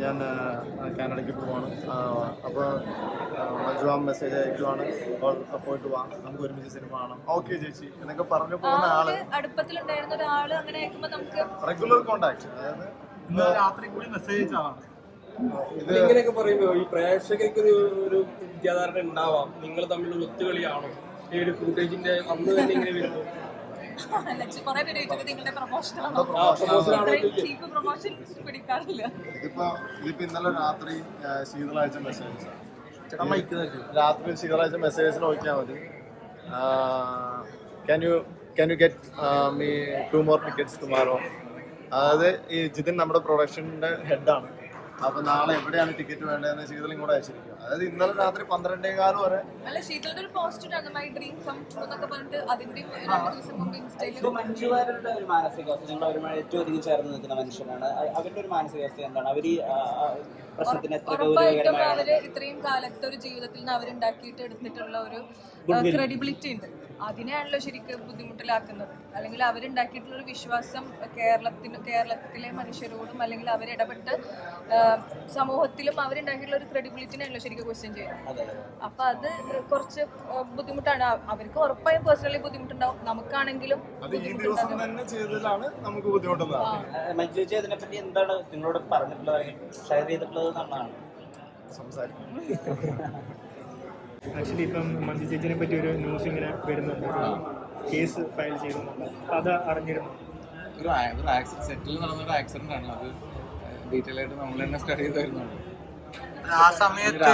ഞാൻ ആ, കാനഡയ്ക്ക് പോവാണ്. അപ്പോൾ മഞ്ജു മെസ്സേജ് അയക്കുവാണ്. അപ്പോൾ പോയിട്ട് വാ. നമുക്ക് ഒരുമിച്ച് സിനിമ കാണാം. ഓക്കെ ചേച്ചി. എന്നൊക്കെ പറഞ്ഞു പോകുന്ന ആൾ അടുപ്പത്തിലുണ്ടായിരുന്ന ഒരാൾ അങ്ങനെ നമുക്ക് റെഗുലർ കോണ്ടാക്ട് അതായത് ഇന്ന് രാത്രി കൂടി മെസ്സേജ് അയച്ചാണ് ഇങ്ങനെയൊക്കെ പറയുമ്പോ ഈ പ്രേക്ഷകർക്ക് ഒരു ഒരു വിദ്യാധാരണ ഉണ്ടാവാം. നിങ്ങൾ തമ്മിലുള്ള ഒത്തുകളിയാണോ? ഈ ഒരു ഫുട്ടേജിന്റെ അന്ന് തന്നെ ഇങ്ങനെ വരുമ്പോൾ കുറെ പേര് ചോദിച്ചത് നിങ്ങളുടെ പ്രൊമോഷൻ നമ്മുടെ promotion ആണ്. ചീപ്പ് പ്രൊമോഷൻ പിടിക്കാറില്ല. ഇതിപ്പോ ഇതിപ്പോ ഇന്നലെ രാത്രി ശീതളാഴ്ച മെസ്സേജ് രാത്രി ശീതളാഴ്ച മെസ്സേജസ് നോക്കിയാൽ മതി. Can you can you get me two more tickets tomorrow അതായത് ഈ ജിതിൻ നമ്മുടെ പ്രൊഡക്ഷന്റെ ഹെഡാണ് അപ്പൊ നാളെ എവിടെയാണ് ടിക്കറ്റ് വേണ്ടതെന്ന് ശീതളും കൂടെ അയച്ചിരിക്കും. അതായത് ഇന്നലെ രാത്രി പന്ത്രണ്ടേ കാലം വരെ അല്ല ശീതളുടെ ഒരു post my dream come true എന്നൊക്കെ പറഞ്ഞിട്ട് അതിന്റെ രണ്ട് ദിവസം മുമ്പ് ഇൻസ്റ്റയിൽ ഇപ്പൊ മഞ്ജുവാരുടെ ഒരു മാനസികാവസ്ഥ നിങ്ങൾ അവരുമായി ഏറ്റവും അധികം ചേർന്ന് നിൽക്കുന്ന മനുഷ്യനാണ്. അ- അവരുടെ ഒരു മാനസികാവസ്ഥ എന്താണ്? അവർ ഉറപ്പായിട്ടും അവർ ഇത്രയും കാലത്തെ ഒരു ജീവിതത്തിൽ നിന്ന് അവരുണ്ടാക്കിയിട്ട് എടുത്തിട്ടുള്ള ഒരു ക്രെഡിബിലിറ്റി ഉണ്ട്. അതിനെയാണല്ലോ ശരിക്കും ബുദ്ധിമുട്ടിലാക്കുന്നത്. അല്ലെങ്കിൽ അവരുണ്ടാക്കിയിട്ടുള്ള ഒരു വിശ്വാസം കേരളത്തിന് കേരളത്തിലെ മനുഷ്യരോടും അല്ലെങ്കിൽ അവരിടപെട്ട് സമൂഹത്തിലും അവരുണ്ടാക്കിയിട്ടുള്ള ഒരു ക്രെഡിബിലിറ്റിനെയാണല്ലോ ശരിക്കും ക്വസ്റ്റ്യൻ ചെയ്യുന്നത് അപ്പൊ അത് കുറച്ച് ബുദ്ധിമുട്ടാണ്. അവർക്ക് ഉറപ്പായും പേഴ്സണലി ബുദ്ധിമുട്ടുണ്ടാവും. നമുക്കാണെങ്കിലും മഞ്ജു ചേച്ചി അതിനെപ്പറ്റി എന്താണ് നിങ്ങളോട് പറഞ്ഞിട്ടുള്ളത്? ഷെയർ ചെയ്തിട്ടുള്ളത് ആക്ച്വലി ഇപ്പം മഞ്ജു ചേച്ചിനെ പറ്റി ഒരു ന്യൂസ് ഇങ്ങനെ വരുന്നുണ്ട്. കേസ് ഫയൽ ചെയ്തെന്നുണ്ട് അത് അറിഞ്ഞിരുന്നു. ഒരു സെറ്റിൽ നടന്ന ഒരു ആക്സിഡന്റ് ആണ് അത് ഡീറ്റെയിൽ ആയിട്ട് നമ്മൾ തന്നെ സ്റ്റഡി ചെയ്തായിരുന്നു ആ സമയത്ത്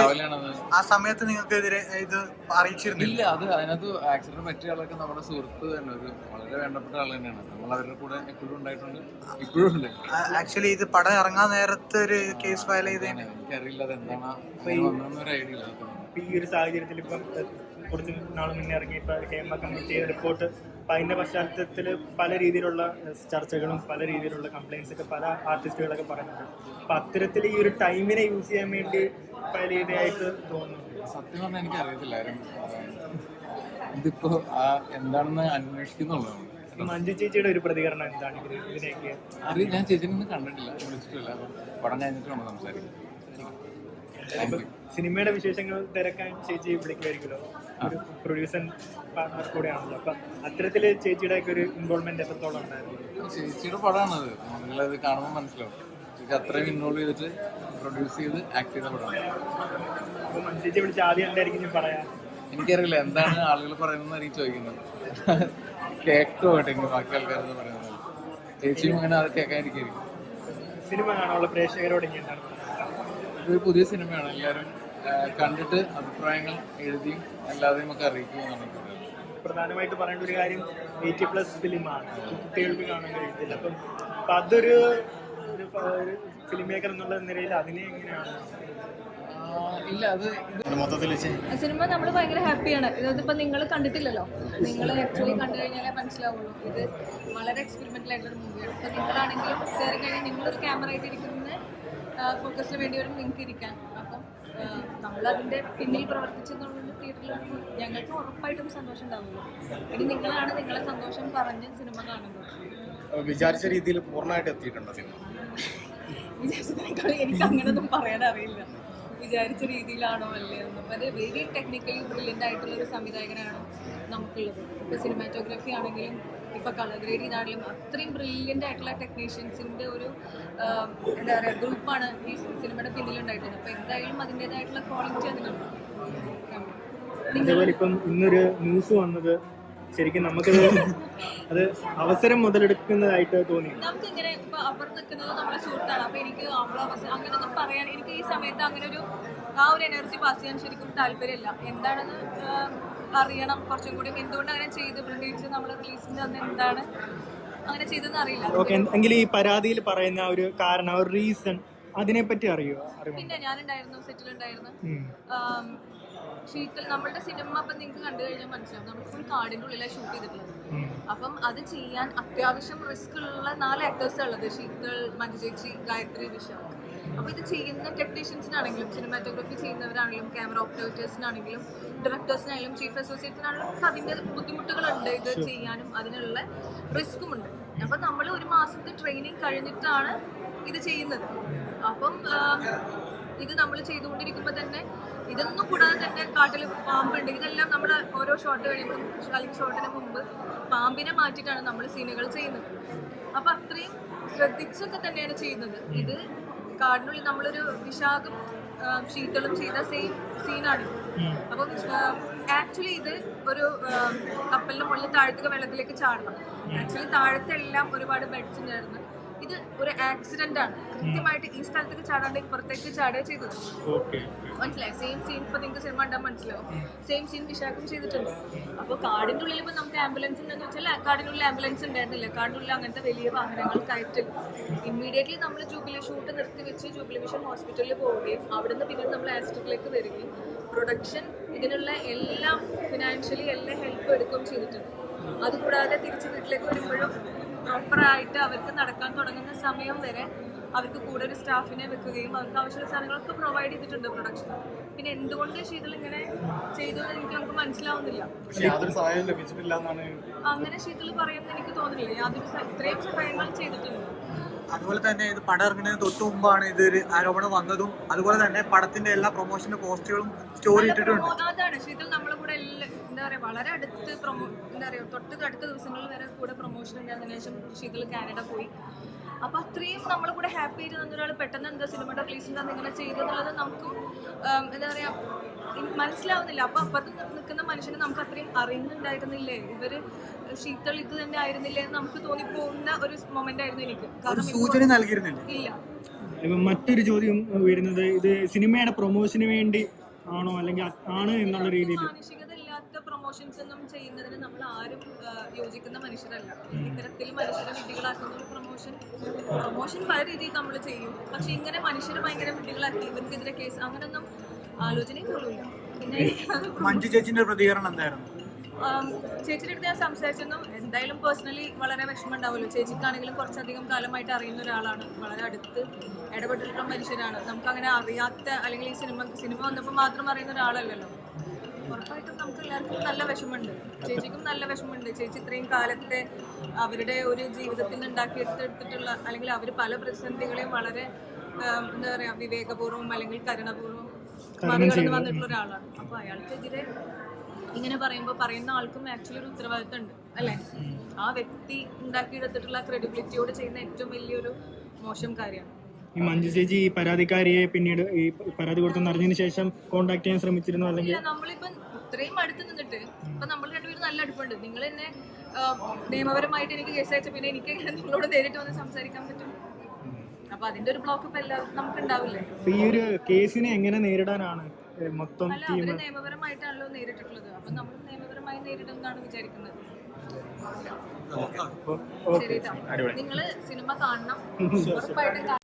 ആ സമയത്ത് നിങ്ങൾക്കെതിരെ ഇത് അറിയിച്ചിരുന്നില്ല? ഇല്ല അത് അതിനകത്ത് ആക്സിഡന്റ് പറ്റിയ ആളൊക്കെ നമ്മുടെ സുഹൃത്ത് തന്നെ ഒരു വളരെ വേണ്ടപ്പെട്ട ആൾ തന്നെയാണ്. നമ്മൾ അവരുടെ കൂടെ എപ്പോഴും ഉണ്ടായിട്ടുണ്ട്. ഇപ്പോഴും ഉണ്ട്. ആക്ച്വലി ഇത് പടം ഇറങ്ങാൻ നേരത്തെ ഒരു കേസ് ഫയൽ അങ്ങനെ എനിക്കറിയില്ല അത് എന്താണ്. അങ്ങനെ ഐഡിയ ഇല്ല ഈ ഒരു സാഹചര്യത്തിൽ ഇപ്പം കുറച്ച് നാൾ മുന്നേ ഇറങ്ങി ഇപ്പൊ ഹേമ കമ്മിറ്റി ചെയ്ത റിപ്പോർട്ട് അപ്പൊ അതിന്റെ പശ്ചാത്തലത്തിൽ പല രീതിയിലുള്ള ചർച്ചകളും പല രീതിയിലുള്ള കംപ്ലൈൻസ് ഒക്കെ പല ആർട്ടിസ്റ്റുകളൊക്കെ പറയുന്നുണ്ട്. അപ്പൊ അത്തരത്തിൽ ഈ ഒരു ടൈമിനെ യൂസ് ചെയ്യാൻ വേണ്ടി പല രീതിയായിട്ട് തോന്നുന്നു സത്യം പറഞ്ഞാൽ എനിക്ക് അറിയത്തില്ലായിരുന്നു ഇതിപ്പോ എന്താണെന്ന് അന്വേഷിക്കുന്നുള്ളതാണ് മഞ്ജു ചേച്ചിയുടെ ഒരു പ്രതികരണം എന്താണ് ഇതിനൊക്കെ അറിയില്ല ഞാൻ ചേച്ചിനെ കണ്ടിട്ടില്ല. വിളിച്ചിട്ടില്ല. പടം കഴിഞ്ഞിട്ട് നമ്മൾ സംസാരിക്കും. സിനിമയുടെ വിശേഷങ്ങൾ തിരക്കാൻ ചേച്ചി വിളിക്കുമായിരിക്കുമല്ലോ ഒരു പ്രൊഡ്യൂസർ പാർട്ണർ കൂടെയാണല്ലോ അപ്പൊ അത്തരത്തിൽ ചേച്ചിയുടെ ഒക്കെ ഒരു ഇൻവോൾവ്മെന്റ് എത്രത്തോളം ഉണ്ടായിരുന്നു? ചേച്ചിയുടെ പടമാണത് നിങ്ങളത് കാണുമ്പോൾ മനസ്സിലാവും. ചേച്ചി അത്രയും ഇൻവോൾവ് ചെയ്തിട്ട് പ്രൊഡ്യൂസ് ചെയ്ത് ആക്ട് ചെയ്ത പടമാണ് ചേച്ചി വിളിച്ച് ആദ്യം എന്തായിരിക്കും ഞാൻ പറയാ എനിക്കറിയില്ല. എന്താണ് ആളുകൾ പറയുന്നത് എനിക്ക് ചോദിക്കുന്നത് കേട്ടോ കേട്ടെങ്കിൽ ബാക്കി ആൾക്കാരെന്ന് പറയുന്നത്. ചേച്ചിയും അങ്ങനെ അത് കേൾക്കാനിരിക്കും സിനിമ കാണാനുള്ള പ്രേക്ഷകരോട് എന്താണ്? ഇതൊരു പുതിയ സിനിമയാണ്. എല്ലാവരും കണ്ടിട്ട് അഭിപ്രായങ്ങൾ എഴുതിയും എല്ലാവരെയും ഒക്കെ അറിയിക്കും എന്നാണ് പ്രധാനമായിട്ട് പറയേണ്ട ഒരു കാര്യം എയ്റ്റി പ്ലസ് ഫിലിമാണ്. കുട്ടികൾക്ക് കാണാൻ കഴിയത്തില്ല അപ്പം അപ്പൊ അതൊരു ഒരു ഫിലിം മേക്കർ എന്നുള്ള നിലയിൽ അതിനെ എങ്ങനെയാണ് ആ, ഇല്ല അത് മൊത്തത്തിൽ സിനിമ നമ്മൾ ഭയങ്കര ഹാപ്പിയാണ്. ഇതിപ്പോ നിങ്ങൾ കണ്ടിട്ടില്ലല്ലോ? നിങ്ങൾ ആക്ച്വലി കണ്ടു കഴിഞ്ഞാലേ മനസ്സിലാവുള്ളൂ. ഇത് വളരെ എക്സ്പെരിമെന്റൽ ആയിട്ടുള്ള മൂവിയാണ് ഇപ്പൊ നിങ്ങളാണെങ്കിലും കയറി കഴിഞ്ഞാൽ നിങ്ങളൊരു ക്യാമറ ആയിട്ട് ഇരിക്കുന്ന. ഫോക്കസിന് വേണ്ടി വരും നിങ്ങൾക്ക് ഇരിക്കാൻ. അപ്പം നമ്മൾ അതിന്റെ പിന്നിൽ പ്രവർത്തിച്ചെന്നുള്ളത് തിയേറ്ററിൽ ഞങ്ങൾക്ക് ഉറപ്പായിട്ടും സന്തോഷം ഉണ്ടാവുള്ളൂ. ഇനി നിങ്ങളാണ് നിങ്ങളെ സന്തോഷം പറഞ്ഞ് സിനിമ കാണുന്നത്. വിചാരിച്ച രീതിയിൽ പൂർണമായിട്ട് എത്തിയിട്ടുണ്ടോ സിനിമ വിചാരിച്ചതിനേക്കാൾ എനിക്ക് അങ്ങനൊന്നും പറയാൻ അറിയില്ല. വിചാരിച്ച രീതിയിലാണോ അല്ലേ ഒന്നും അത് വെരി ടെക്നിക്കലി ബ്രില്യന്റ് ആയിട്ടുള്ള ഒരു സംവിധായകനാണ് നമുക്കുള്ളത്. ഇപ്പോൾ സിനിമാറ്റോഗ്രാഫി ആണെങ്കിലും ഇപ്പോൾ കളർ ഗ്രേഡിംഗ് ആണെങ്കിലും അത്രയും ബ്രില്യന്റ് ആയിട്ടുള്ള ടെക്നീഷ്യൻസിന്റെ ഒരു എന്താ പറയുക ഗ്രൂപ്പാണ് ഈ സിനിമയുടെ പിന്നിലുണ്ടായിട്ടുള്ളത്. അപ്പോൾ എന്തായാലും അതിന്റേതായിട്ടുള്ള ക്വാളിറ്റി അതിനുണ്ട് അതേപോലെ ഇപ്പം ഇന്നൊരു ന്യൂസ് വന്നത് ശരിക്കും നമുക്ക് അത് അവസരം മുതലെടുക്കുന്നതായിട്ട് തോന്നി. നമുക്ക് ഇങ്ങനെ ഇപ്പൊ അപ്പുറത്ത് നിൽക്കുന്നത് നമ്മുടെ സുഹൃത്താണ്. അപ്പൊ എനിക്ക് അവളവസരം അങ്ങനെയൊന്നും പറയാൻ എനിക്ക് ഈ സമയത്ത് അങ്ങനെ ഒരു ആ ഒരു എനർജി പാസ് ചെയ്യാൻ ശരിക്കും താല്പര്യമില്ല. എന്താണെന്ന് അറിയണം കുറച്ചും കൂടി. എന്തുകൊണ്ട് അങ്ങനെ ചെയ്ത്? പ്രത്യേകിച്ച് നമ്മൾ റിലീസിന്റെ അന്ന് എന്താണ് അങ്ങനെ ചെയ്തെന്ന് അറിയില്ല. ഓക്കെ എങ്കിൽ ഈ പരാതിയിൽ പറയുന്ന ഒരു കാരണം ഒരു റീസൺ അതിനെപ്പറ്റി അറിയോ? പിന്നെ ഞാനുണ്ടായിരുന്നു സെറ്റിലുണ്ടായിരുന്നു ശീതൽ നമ്മളുടെ സിനിമ അപ്പം നിങ്ങൾക്ക് കണ്ടു കഴിഞ്ഞാൽ മനസ്സിലാവും. നമ്മൾ ഫുൾ കാടിന്റെ ഉള്ളിലാണ് ഷൂട്ട് ചെയ്തിട്ടുള്ളത്. അപ്പം അത് ചെയ്യാൻ അത്യാവശ്യം റിസ്ക് ഉള്ള നാല് ആക്ടേഴ്സ് ഉള്ളത്. ശീതൾ മഞ്ജു ചേച്ചി ഗായത്രി വിശാഖ് അപ്പോൾ ഇത് ചെയ്യുന്ന ടെക്നീഷ്യൻസിനാണെങ്കിലും സിനിമാറ്റോഗ്രഫി ചെയ്യുന്നവരാണെങ്കിലും ക്യാമറ ഓപ്പറേറ്റേഴ്സിനാണെങ്കിലും ഡയറക്ടേഴ്സിനാണെങ്കിലും ചീഫ് അസോസിയേറ്റ്സിനാണെങ്കിലും നമുക്ക് അതിന്റെ ബുദ്ധിമുട്ടുകളുണ്ട് ഇത് ചെയ്യാനും അതിനുള്ള റിസ്ക്കും ഉണ്ട് അപ്പം നമ്മൾ ഒരു മാസത്തെ ട്രെയിനിങ് കഴിഞ്ഞിട്ടാണ് ഇത് ചെയ്യുന്നത്. അപ്പം ഇത് നമ്മൾ ചെയ്തുകൊണ്ടിരിക്കുമ്പോൾ തന്നെ ഇതൊന്നും കൂടാതെ തന്നെ കാട്ടിൽ പാമ്പുണ്ട്. ഇതെല്ലാം നമ്മൾ ഓരോ ഷോട്ട് കഴിയുമ്പോൾ അല്ലെങ്കിൽ ഷോട്ടിന് മുമ്പ് പാമ്പിനെ മാറ്റിയിട്ടാണ് നമ്മൾ സീനുകൾ ചെയ്യുന്നത്. അപ്പം അത്രയും ശ്രദ്ധിച്ചൊക്കെ തന്നെയാണ് ചെയ്യുന്നത്. ഇത് കാടിനുള്ളിൽ നമ്മളൊരു വിശാഖം ശീതളും ചെയ്ത സെയിം സീനാണ് അപ്പം ആക്ച്വലി ഇത് ഒരു കപ്പലിന് മുകളിൽ താഴത്തേക്ക് വെള്ളത്തിലേക്ക് ചാടണം. ആക്ച്വലി താഴത്തെല്ലാം ഒരുപാട് ബെഡ്സ് ഉണ്ടായിരുന്നു. ഇത് ഒരു ആക്സിഡന്റ് ആണ്. കൃത്യമായിട്ട് ഈ സ്ഥലത്തേക്ക് ചാടാണ്ട് പുറത്തേക്ക് ചാടുക ചെയ്തത്. മനസ്സിലായി? സെയിം സീൻ ഇപ്പൊ നിങ്ങൾക്ക് സിനിമ ഉണ്ടാകാൻ മനസ്സിലാവും. സെയിം സീൻ വിശാഖം ചെയ്തിട്ടുണ്ട്. അപ്പോൾ കാടിന്റെ ഉള്ളിൽ ഇപ്പൊ നമുക്ക് ആംബുലൻസ് ഉണ്ടെന്ന് വെച്ചാൽ കാടിനുള്ളിൽ ആംബുലൻസ് ഉണ്ടായിരുന്നില്ല. കാടിനുള്ളിൽ അങ്ങനത്തെ വലിയ വാഹനങ്ങൾ കയറ്റില്ല ഇമ്മീഡിയറ്റ്ലി നമ്മൾ ജൂബിലി ഷൂട്ട് നിർത്തി വെച്ച് ജൂബിലി മിഷൻ ഹോസ്പിറ്റലിൽ പോവുകയും അവിടുന്ന് പിന്നീട് നമ്മൾ ആസ്റ്റിക്കിലേക്ക് വരികയും പ്രൊഡക്ഷൻ ഇതിനുള്ള എല്ലാം ഫിനാൻഷ്യലി എല്ലാം ഹെൽപ്പ് എടുക്കുകയും ചെയ്തിട്ടുണ്ട്. അതുകൂടാതെ തിരിച്ച് വീട്ടിലേക്ക് വരുമ്പോഴും പ്രോപ്പറായിട്ട് അവർക്ക് നടക്കാൻ തുടങ്ങുന്ന സമയം വരെ അവർക്ക് കൂടെ ഒരു സ്റ്റാഫിനെ വെക്കുകയും അവർക്ക് ആവശ്യമുള്ള സാധനങ്ങളൊക്കെ പ്രൊവൈഡ് ചെയ്തിട്ടുണ്ട് പ്രൊഡക്ഷൻ പിന്നെ എന്തുകൊണ്ട് ഷീതൽ ഇങ്ങനെ ചെയ്തു എന്ന് എനിക്ക് നമുക്ക് മനസ്സിലാവുന്നില്ല. അങ്ങനെ ഷീതൽ പറയുമെന്ന് എനിക്ക് തോന്നുന്നില്ല. യാതൊരു ഇത്രയും സഹായങ്ങൾ ചെയ്തിട്ടുണ്ട്. അതുപോലെ തന്നെ ഇത് പടം ഇറങ്ങുന്നതിന് തൊട്ട് മുമ്പാണ് ഇതൊരു ആരോപണം വന്നതും അതുപോലെ തന്നെ പടത്തിന്റെ എല്ലാ പ്രൊമോഷന്റെ പോസ്റ്റുകളും സ്റ്റോറി ഇട്ടിട്ടുണ്ട്. അതാണ് ശീതൽ നമ്മളെ കൂടെ എന്താ പറയാ വളരെ അടുത്ത് പ്രൊമോ എന്താ പറയാ തൊട്ട് അടുത്ത ദിവസങ്ങളിൽ വരെ കൂടെ പ്രൊമോഷൻ ഉണ്ടായതിനു ശേഷം ശീതൾ കാനഡ പോയി. അപ്പൊ അത്രയും നമ്മൾ കൂടെ ഹാപ്പി ആയിട്ട് നിന്നൊരാൾ പെട്ടെന്ന് എന്താ സിനിമയുടെ റിലീസ് എന്താ ഇങ്ങനെ ചെയ്തെന്നുള്ളത് നമുക്കും എന്താ പറയാ മനസ്സിലാവുന്നില്ല. അപ്പൊ അപ്പുറത്ത് നിൽക്കുന്ന മനുഷ്യനെ നമുക്ക് അത്രയും അറിയുന്നുണ്ടായിരുന്നില്ലേ? ഇവർ ശീതൾ ഇത് തന്നെ ആയിരുന്നില്ലേ എന്ന് നമുക്ക് തോന്നിപ്പോകുന്ന ഒരു മൊമെന്റ് ആയിരുന്നു എനിക്ക്. സൂചന നൽകിയിരുന്നില്ല. ഇല്ല. മറ്റൊരു ചോദ്യം വരുന്നത് ഇത് സിനിമയുടെ പ്രൊമോഷന് വേണ്ടി ആണോ അല്ലെങ്കിൽ ആണ് എന്നുള്ള രീതിയിൽ? മാനുഷികത ഇല്ലാത്ത പ്രൊമോഷൻസ് ഒന്നും ചെയ്യുന്നതിന് നമ്മൾ ആരും യോജിക്കുന്ന മനുഷ്യരല്ല. ഇത്തരത്തിൽ മനുഷ്യരെ വിധികളാക്കുന്ന ഒരു പ്രൊമോഷൻ പ്രൊമോഷൻ പല രീതിയിൽ നമ്മൾ ചെയ്യും. പക്ഷെ ഇങ്ങനെ മനുഷ്യരെ ഭയങ്കര വിധികളാക്കി ഇവർക്കെതിരെ കേസ് അങ്ങനൊന്നും ആലോചനയും പോലുമില്ല പിന്നെ മഞ്ജു ചേച്ചിന്റെ പ്രതികരണം എന്തായിരുന്നു? ചേച്ചിയുടെ അടുത്ത് ഞാൻ സംസാരിച്ചൊന്നും എന്തായാലും പേഴ്സണലി വളരെ വിഷമം ഉണ്ടാവുമല്ലോ ചേച്ചിക്കാണെങ്കിലും കുറച്ചധികം കാലമായിട്ട് അറിയുന്ന ഒരാളാണ്. വളരെ അടുത്ത് ഇടപെട്ടിട്ടുള്ള മനുഷ്യരാണ് നമുക്ക് അങ്ങനെ അറിയാത്ത അല്ലെങ്കിൽ ഈ സിനിമ സിനിമ വന്നപ്പോൾ മാത്രം അറിയുന്ന ഒരാളല്ലല്ലോ. ഉറപ്പായിട്ടും നമുക്ക് എല്ലാവർക്കും നല്ല വിഷമമുണ്ട്. ചേച്ചിക്കും നല്ല വിഷമമുണ്ട്. ചേച്ചി ഇത്രയും കാലത്തെ അവരുടെ ഒരു ജീവിതത്തിൽ ഉണ്ടാക്കിയെടുത്തെടുത്തിട്ടുള്ള അല്ലെങ്കിൽ അവർ പല പ്രതിസന്ധികളെയും വളരെ എന്താ പറയുക വിവേകപൂർവം അല്ലെങ്കിൽ കരുണപൂർവം മറികടന്ന് വന്നിട്ടുള്ള ഒരാളാണ്. അപ്പോൾ അയാൾക്കെതിരെ ഇങ്ങനെ പറയുമ്പോൾ പറയുന്ന ആൾക്കും ആക്ച്വലി ഒരു ഉത്തരവാദിത്തം ഉണ്ട് അല്ലേ ആ വ്യക്തി ഉണ്ടാക്കിയെടുത്തിട്ടുള്ള ക്രെഡിബിലിറ്റിയോട് ചെയ്യുന്ന ഏറ്റവും വലിയൊരു മോശം കാര്യമാണ്. ഈ മഞ്ജു ചേച്ചി ഈ പരാതിക്കാരിയെ പിന്നീട് ഈ പരാതി കൊടുത്തെന്ന് അറിഞ്ഞതിന് ശേഷം കോണ്ടാക്ട് ചെയ്യാൻ ശ്രമിച്ചിരുന്നു? അല്ലെങ്കിൽ നമ്മളിപ്പം ഇത്രയും അടുത്ത് നിന്നിട്ട് ഇപ്പൊ നമ്മൾ രണ്ടുപേരും നല്ല അടുപ്പുണ്ട്. നിങ്ങൾ എന്നെ നിയമപരമായിട്ട് എനിക്ക് കേസ് അയച്ച പിന്നെ എനിക്ക് നിങ്ങളോട് നേരിട്ട് വന്ന് സംസാരിക്കാൻ പറ്റും? അപ്പൊ അതിന്റെ ഒരു ബ്ലോക്ക് ഇപ്പൊ എല്ലാവർക്കും നമുക്ക് ഉണ്ടാവില്ലേ? ഈ ഒരു കേസിനെ എങ്ങനെ നേരിടാനാണ് മൊത്തം അല്ല ടീം അവർ നിയമപരമായിട്ടാണല്ലോ നേരിട്ടിട്ടുള്ളത്. അപ്പൊ നമ്മൾ നിയമപരമായി നേരിടുമെന്നാണ് വിചാരിക്കുന്നത്. ശരി നിങ്ങൾ സിനിമ കാണണം. ഉറപ്പായിട്ടും